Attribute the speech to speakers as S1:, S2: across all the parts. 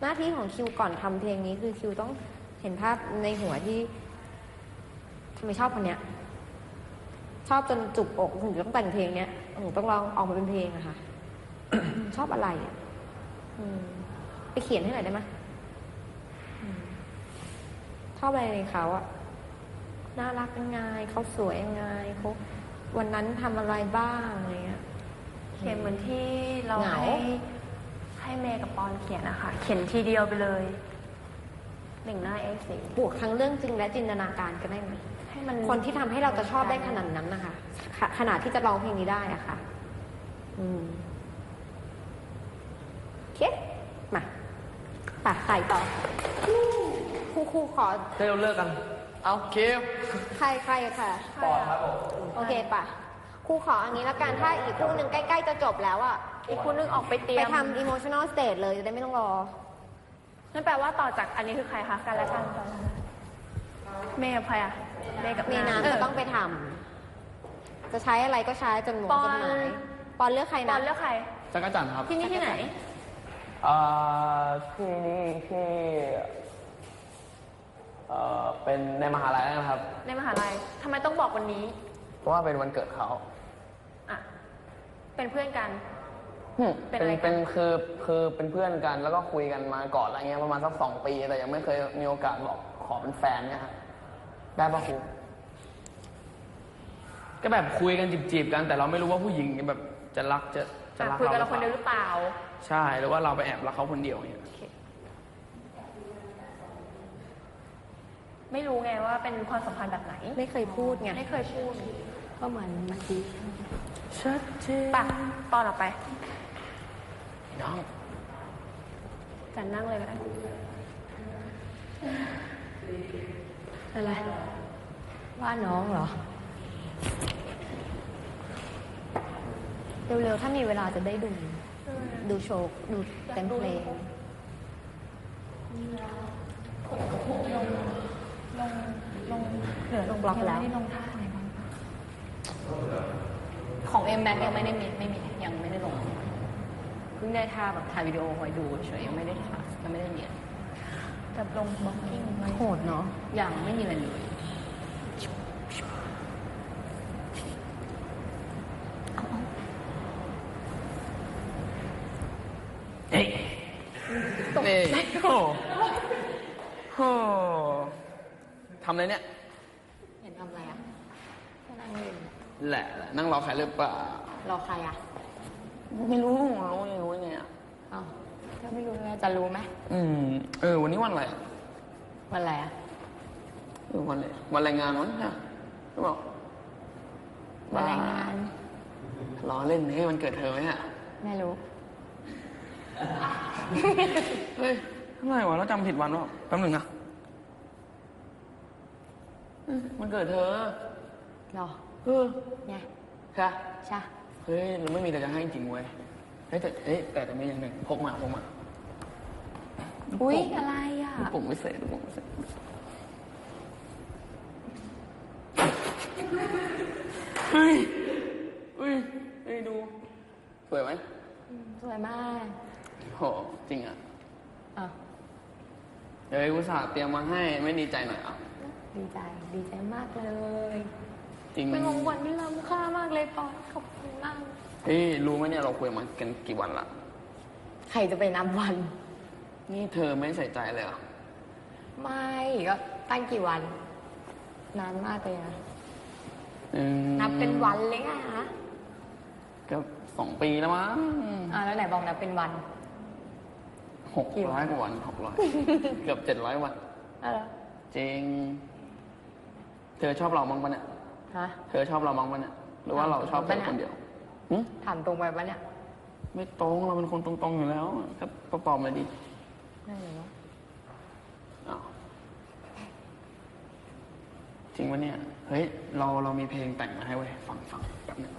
S1: หน้าที่ของคิวก่อนทำเพลงนี้คือคิวต้องเห็นภาพในหัวที่ทำไมชอบคนเนี้ย ชอบจนจุกอกถึงต้องแต่งเพลงเนี้ยหนูต้องลองออกมาเป็นเพลงอะค่ะชอบอะไรอะอืมไปเขียนให้หน่อยได้ไหมอืมชอบอะไรในเขาอะน่ารักยังไงเขาสวยยังไงเขาวันนั้นทำอะไรบ้างอะไรเงี้ย
S2: เขียนเหมือนที่เรา
S1: เหงา
S2: ให้ ให้เมย์กับปอนเขียนนะคะ เขียนทีเดียวไปเลยหนึ่งหน้าเอสี
S1: บวกทั้งเรื่องจริงและจินตนาการก็ได้ไหม
S2: ให้มัน
S1: คนที่ทำให้เราจะชอบได้ขนาดนั้นนะคะขขนาดที่จะร้องเพลงนี้ได้อะค่ะ อืมโอเคมาป่ะใส่ต่อครูครูขอ
S3: เร็วเลิกกัน เอาคิว
S1: ใครใครค่ะ
S3: ปอดครับผม
S1: โอเคป่ะ ครูขออันนี้ละกันถ้าอีกคู่หนึ่งใกล้ๆจะจบแล้วอะ
S2: อีกคู่นึงออกไปเตรีย
S1: ไป
S2: ม
S1: ทำ emotional state เลยจะได้ไม่ต้องรอ
S2: นั่นแปลว่าต่อจากอันนี้คือใครคะกันและกันตอนนั้นเมย์กับใครอะเมย์กับ
S1: เมนาน
S2: เจะ
S1: ต้องไปทำ จะใช้อะไรก็ใช้จนหมด
S2: ปอน
S1: จดหมายปอนเลือกใคร
S2: ปอ
S1: นะ
S2: นเลือกใคร
S3: จักรจันทร์ครับ
S2: ที่นี่ที่ไหน
S3: อ่าที่นี่ที่เอ่อเป็นในมหาลัยนะครับ
S2: ในมหาลัยทำไมต้องบอกวันนี้
S3: เพราะว่าเป็นวันเกิดเขา
S2: อะ เป็นเพื่อนกัน
S3: หึ
S2: เป็น
S3: เป็น
S2: อะไรกัน
S3: เป็นคือคือเป็นเพื่อนกันแล้วก็คุยกันมาก่อนอะไรเงี้ยประมาณสักสองปีแต่ยังไม่เคยมีโอกาสบอกขอเป็นแฟนเนี่ยครับได้ปะครู
S4: ก็แบบคุยกันจีบๆกัน แต่เราไม่รู้ว่าผู้หญิงแบบจะรักจะจะ
S2: อะ
S4: รัก
S2: คุยกับ
S4: เรา
S2: เราคนเดียวหรือเปล่า
S4: ใช่หรือว่าเราไปแอบรักเขาคนเดียวเนี่ย
S2: ไม่รู้ไงว่าเป็นความสัมพันธ์แบบไหน
S1: ไม่เคยพูดไง
S2: ไม่เคยพูด
S1: ก็เหมือนเมื่อกี้
S4: ชัดเจน
S2: ปะตอนออกไป
S3: น้อง
S2: จันนั่งเลยก็ได้
S1: อะไรว่าน้องเหรอ เร็วๆ ถ้ามีเวลาจะได้ดู ดูโชว์ ดูเต็มเพลง
S2: เหลือลง
S1: บล็อกแล้ว
S2: ยังไม่ได้ลงท่าไหนบ้าง
S5: ของเอ็มแม็กยังไม่ได้มีไม่มียังไม่ได้ลงเพิ่งได้ท่าแบบถ่ายวิดีโอไว้ดูเฉยยังไม่ได้ถ่ายยังไม่ได้เรียน
S2: จะลงบล็อกกิ้งไว้
S1: โหดเนาะ
S5: ยังไม่มีอะไรเลย
S4: เฮ้ยนี่โอ้โหทำอะไรเนี่ย
S1: เห็นทำอะไรอะก็นั่งเล่น
S4: แหละแหละนั่งรอใครหรือเปล่าร
S1: อใครอะ
S4: ไม่รู้รู้ยังรู้เนี่ย
S1: อ้าวก็ไม่รู้แล้วจะรู้ไหม
S4: อืมเออ วันนี้วันอะไรอะ
S1: วันอะไรอะ
S4: เออวันอะไรวันแรงงานมั้งนะหรือเปล่า
S1: วันแรงงาน
S4: ล้อเล่นให้มันเกิดเธอไหมฮะ
S1: ไม่รู้
S4: เฮ้ยทำไมวะเราจำผิดวันวะแป๊บหนึ่งนะเอ้ยมันเกิดเธอ
S1: รอ
S4: เออ
S1: ไง
S4: ค่ะ
S1: ใช่
S4: เฮ้ยเราไม่มีแต่จะให้จริงเว้ยเฮ้ยแต่เฮ้ยแต่แต่มีอย่างหนึ่งพกมาพกมา
S1: อุ๊ยอะไรอะ
S4: ลูกปุ่มวิเศษลูกปุ่มวิเศษเฮ้ยเฮ้ยเฮ้ยดูสวยไหม
S1: สวยมาก
S4: โหจริงอะ
S1: อะ
S4: เฮ้ยอุตส่าห์เตรียมมาให้ไม่ดีใจหน่อยอะ
S1: ดีใจดีใจมากเลย
S4: จริง
S1: เป็นของขวัญที่ล้ำค่ามากเลยปอนขอบคุณมาก
S4: เฮ้ยรู้ไหมเนี่ยเราคุยมากันกี่วันละ
S1: ใครจะไปนับวัน
S4: นี่เธอไม่ใส่ใจเลยเหรอ
S1: ไม่ก็ตั้งกี่วัน นานมากเลยนะ
S4: อืม
S1: นับเป็นวันเลยไงคะ
S4: ก็สองปีแล้วมั้ง
S1: อ่าแล้วไหนบอกนับเป็นวัน
S4: หกร้อยกว่าวันหกร้อย เกือบเจ็ดร้อยวัน
S1: อะไร
S4: จริง เธอชอบเราบ้างปะเนี่ย
S1: ฮะ
S4: เธอชอบเราบ้างปะเนี่ย หรือว่าเราชอบเธอคนเดียวหึ
S1: ถามตรงไปปะเนี่ย
S4: ไม่ตรงเราเป็นคนตรงๆอยู่แล้วครับประปอมเลยดิ
S1: ไม่รู้ว่า
S4: อ้าวจริงปะเนี่ย เฮ้ย เราเรามีเพลงแต่งมาให้เว้ยฟังฟังแป๊บหนึง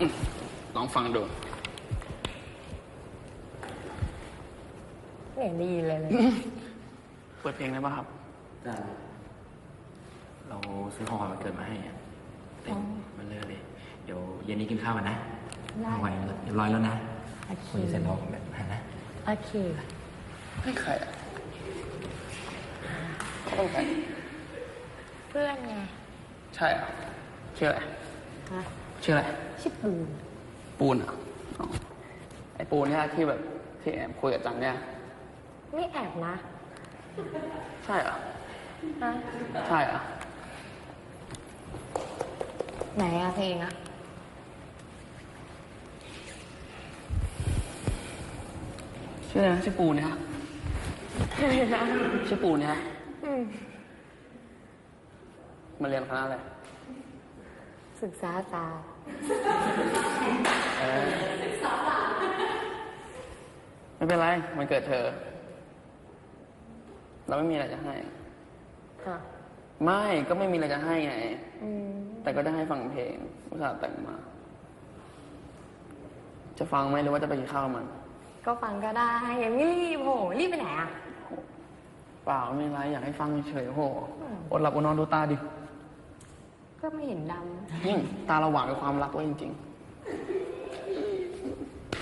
S4: อืมลองฟังดู
S1: ไม่เห็นได้ยินเลยเลย
S4: เปิดเพลงได้ป่ะครับ
S3: ได้เราซื้อของขวัญวันเกิดมาให้อะเต็มมันเลยเลย เดี๋ยวเย็นนี้กินข้าวกันนะของขวัญเรียบร้อยแล้วนะ
S5: โอเค
S3: คุยเสร็จแล้วแบบนั้นนะ
S5: โอเค
S4: ให้ใครอะเขาเป็นใคร
S5: เพื่อนไง
S4: ใช่อะชื่ออะไร
S5: ฮะ
S4: ชื่ออะไร
S5: ชื่อปูน
S4: ปูนอะอ๋อไอ้ปูนเนี่ยที่แบบที่แอบคุยกับจังเนี่ย
S5: ไม่แอบนะ
S4: ใช่เหรอ
S5: ฮะ
S4: ใช่เหรอ
S5: ไหนอะเพลงอะ
S4: ชื่ออะไรนะชื่อปูนเนี่ยฮะชื่อปูนเนี่ยฮะ
S5: อืม
S4: มาเรียนคณะอะไร
S5: ศึกษาศาสตร์
S4: เออไม่เป็นไร มันเกิดเธอ เราไม่มีอะไรจะให้
S5: อะ
S4: ไม่ก็ไม่มีอะไรจะให้ไง
S5: อืม
S4: แต่ก็จะให้ฟังเพลงอุตส่าห์แต่งมา จะฟังไหมหรือว่าจะไปกินข้าวกับมัน
S5: ก็ฟังก็ได้ยังไม่รีบโหรีบไปไหนอะ
S4: เปล่าไม่เป็นไรอยากให้ฟังเฉยๆโหอดหลับอดนอนดูตาดิ
S5: ก็ไม่เห็นด
S4: ยิ่งตาเราหวานกับความรักไว้จริงๆ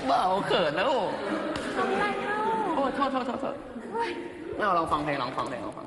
S4: เบาเขินแล้วำ
S5: ทำอะไรเล่า
S4: โอ้โทษโทษโทษโทษไม่ เอาลองฟังเพลงลองฟังเพลงลองฟัง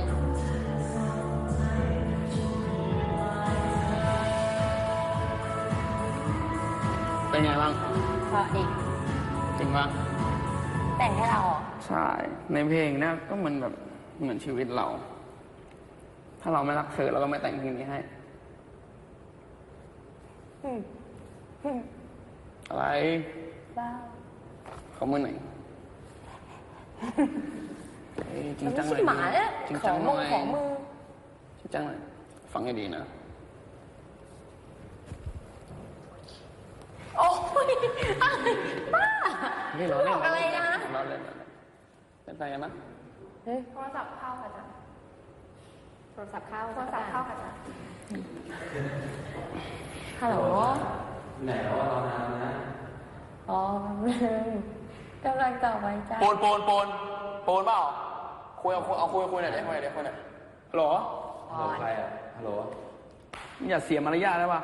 S4: เป็นไงบ้าง
S5: เพราะดิ
S4: จริงป่ะ
S5: แต่งให้เราเหรอ
S4: ใช่ ในเพลงเนี่ยก็เหมือนแบบเหมือนชีวิตเรา ถ้าเราไม่รักเธอเราก็ไม่แต่งเพลงนี้ให้
S5: อืมอืม
S4: อะไร
S5: บ้า
S4: เขามือไหนอยเอ้ยจริง
S5: มัน
S4: จั
S5: ไม่
S4: งหน่อย
S5: ใช่หมาเนี่ย
S4: จริง
S5: ข
S4: จั
S5: อง
S4: ห
S5: มื
S4: น่
S5: อ
S4: อย
S5: ของมือ
S4: จริงจังหน่อยฟังให้ดีนะ
S5: โอ้ย บ้า
S4: นี่เราเล่น
S5: บอกอะไรนะ
S4: เราเล่นเราเล่นเป็นไปกันนะ
S5: เฮ้ย
S2: โทรศัพท์เข้าค่ะจ๊ะ
S5: โทรศัพท์เข้า
S2: โทรศัพท์เข้าค่ะจ๊ะ
S5: ฮัลโหลไหนแล้วรอนานนะอ๋อกำลังต่อไปจ้า
S4: ปูนปูนปูนปูนเปล่าคุยเอาคุยเอาคุยคุยหน่อยเดี๋ยวคุยหน่อยเดี๋ยวคุยหน่อยฮัลโหล
S6: ฮัลโหลใครอะฮัลโหล
S4: อย่าเสียมารยาทได้ปะ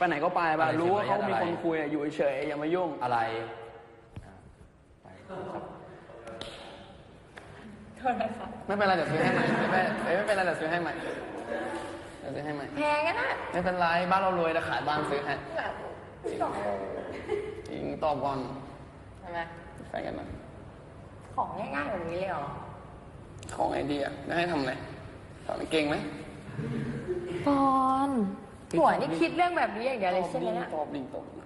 S4: ไปไหนก็ไปปะ
S6: อะไร
S4: รู้ว่าเขา
S6: เสีย
S4: มี
S6: มารยาท
S4: คน
S6: อะไร
S4: คุยอะอยู่เฉยๆอย่ามายุ่ง
S6: อะไรอะไปครับ
S5: โทรศัพท์
S4: ไม่เป็นไรเดี๋ยวซื้อให้ใหม่ไม่เป็นไม่เป็นไรเดี๋ยวซื้อให้ใหม่เดี๋ยวซื้อให้ใหม่
S5: แพงกันนะ
S4: ไม่เป็นไรบ้านเรารวยแต่ขายบ้านซื้อให้
S5: แบบสองโล
S4: จริงตอบก่อน
S5: ใช่ไหม
S4: แฟนกันนะ
S5: ของง่ายๆแบบนี้เลยเหรอ
S4: ของไอเดียแล้วให้ทำอะไรสอนเก่งไหม
S5: ปอน หัวนี่คิดเรื่องแบบนี้อย่างเดียวเลยใช่ไหมเนี่ย
S4: ตอบดิตอบดิ